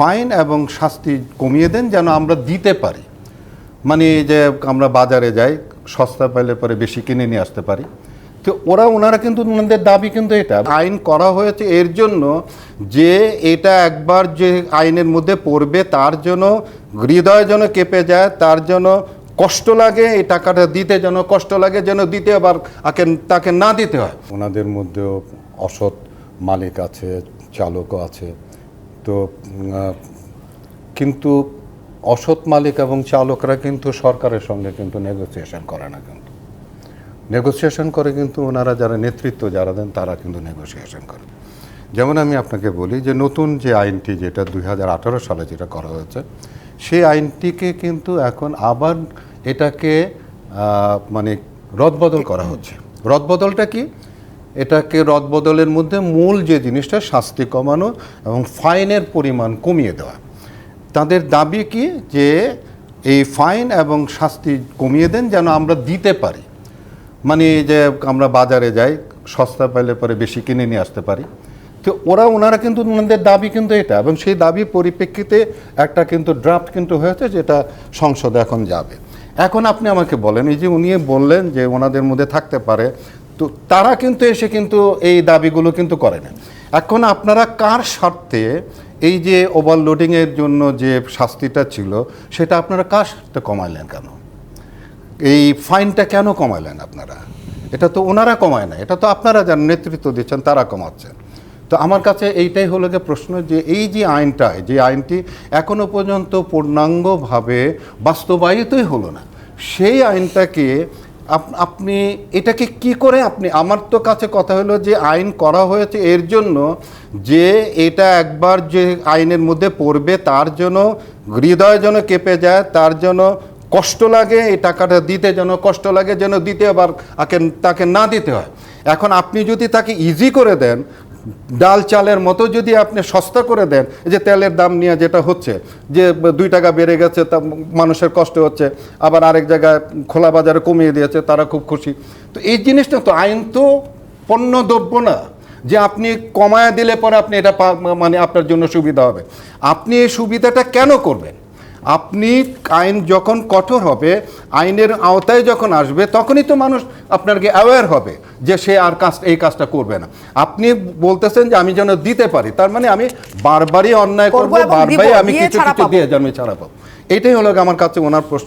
Fine এবং শাস্তি কমিয়ে দেন যেন আমরা দিতে পারি। মানে যে আমরা বাজারে যাই, সস্তা পাইলে পরে বেশি কিনে নিয়ে আসতে পারি। তো ওরা, ওনারা কিন্তু, ওনাদের দাবি কিন্তু এটা। আইন করা হয়েছে এর জন্য যে এটা একবার যে আইনের মধ্যে পড়বে, তার জন্য হৃদয় যেন কেঁপে যায়, তার জন্য কষ্ট লাগে, এই টাকাটা দিতে যেন কষ্ট লাগে, যেন দিতে আবার তাকে না দিতে হয়। ওনাদের মধ্যেও অসৎ মালিক আছে, চালকও আছে। তো কিন্তু অসৎ মালিক এবং চালকরা কিন্তু সরকারের সঙ্গে কিন্তু নেগোসিয়েশন করে না কিন্তু। নেগোসিয়েশন করে কিন্তু ওনারা যারা নেতৃত্ব যারা দেন, তারা কিন্তু নেগোসিয়েশন করে। যেমন আমি আপনাকে বলি যে, নতুন যে আইনটি যেটা দু হাজার আঠারো সালে যেটা করা হয়েছে, সেই আইনটিকে কিন্তু এখন আবার এটাকে মানে রদবদল করা হচ্ছে। রদবদলটা কি? এটাকে রদবদলের মধ্যে মূল যে জিনিসটা, শাস্তি কমানো এবং ফাইনের পরিমাণ কমিয়ে দেওয়া। তাদের দাবি কি? যে এই ফাইন এবং শাস্তি কমিয়ে দেন যেন আমরা দিতে পারি। মানে যে আমরা বাজারে যাই, সস্তা পাইলে পরে বেশি কিনে নিয়ে আসতে পারি। তো ওরা, ওনারা কিন্তু, ওনাদের দাবি কিন্তু এটা এবং সেই দাবির পরিপ্রেক্ষিতে একটা কিন্তু ড্রাফট কিন্তু হয়েছে যেটা সংসদে এখন যাবে। এখন আপনি আমাকে বলেন, এই যে উনি বললেন যে ওনাদের মধ্যে থাকতে পারে তো তারা কিন্তু এসে কিন্তু এই দাবিগুলো কিন্তু করে না। এখন আপনারা কার স্বার্থে এই যে ওভারলোডিংয়ের জন্য যে শাস্তিটা ছিল, সেটা আপনারা কার স্বার্থে কমাইলেন কেন? এই ফাইনটা কেন কমাইলেন আপনারা? এটা তো ওনারা কমায় না এটা তো আপনারা যারা নেতৃত্ব দিচ্ছেন, তারা কমাচ্ছেন। তো আমার কাছে এইটাই হলো গিয়ে প্রশ্ন যে এই যে আইনটা যে আইনটি এখনও পর্যন্ত পূর্ণাঙ্গভাবে বাস্তবায়িতই হলো না। সেই আইনটাকে আপনি এটাকে কি করে আপনি, আমার তো কাছে কথা হলো যে আইন করা হয়েছে এর জন্য যে এটা একবার যে আইনের মধ্যে পড়বে তার জন্য, হৃদয় যেন কেঁপে যায়, তার জন্য কষ্ট লাগে, এই টাকাটা দিতে যেন কষ্ট লাগে, যেন দিতে আবার তাকে না দিতে হয়। এখন আপনি যদি তাকে ইজি করে দেন ডাল চালের মতো যদি আপনি সস্তা করে দেন যে তেলের দাম নিয়ে যেটা হচ্ছে, যে দুই টাকা বেড়ে গেছে, তা মানুষের কষ্ট হচ্ছে, আবার আরেক জায়গায় খোলা বাজারে কমিয়ে দিয়েছে, তারা খুব খুশি। তো এই জিনিসটা তো আইন তো পণ্য দ্রব্য না, যে আপনি কমায় দিলে পরে আপনি এটা মানে আপনার জন্য সুবিধা হবে। আপনি এই সুবিধাটা কেন করবেন? আপনি আইন যখন কঠোর হবে আইনের আওতায় যখন আসবে তখনই তো মানুষ আপনাকে অ্যাওয়্যার হবে যে সে আর কাজ এই কাজটা করবে না। আপনি বলতেছেন যে আমি যেন দিতে পারি তার মানে আমি বারবারই অন্যায় করব বারবারই আমি কিছু কিছু দিয়ে আমি ছাড়াবো পাবো। এটাই হলো আমার কাছে ওনার প্রশ্ন।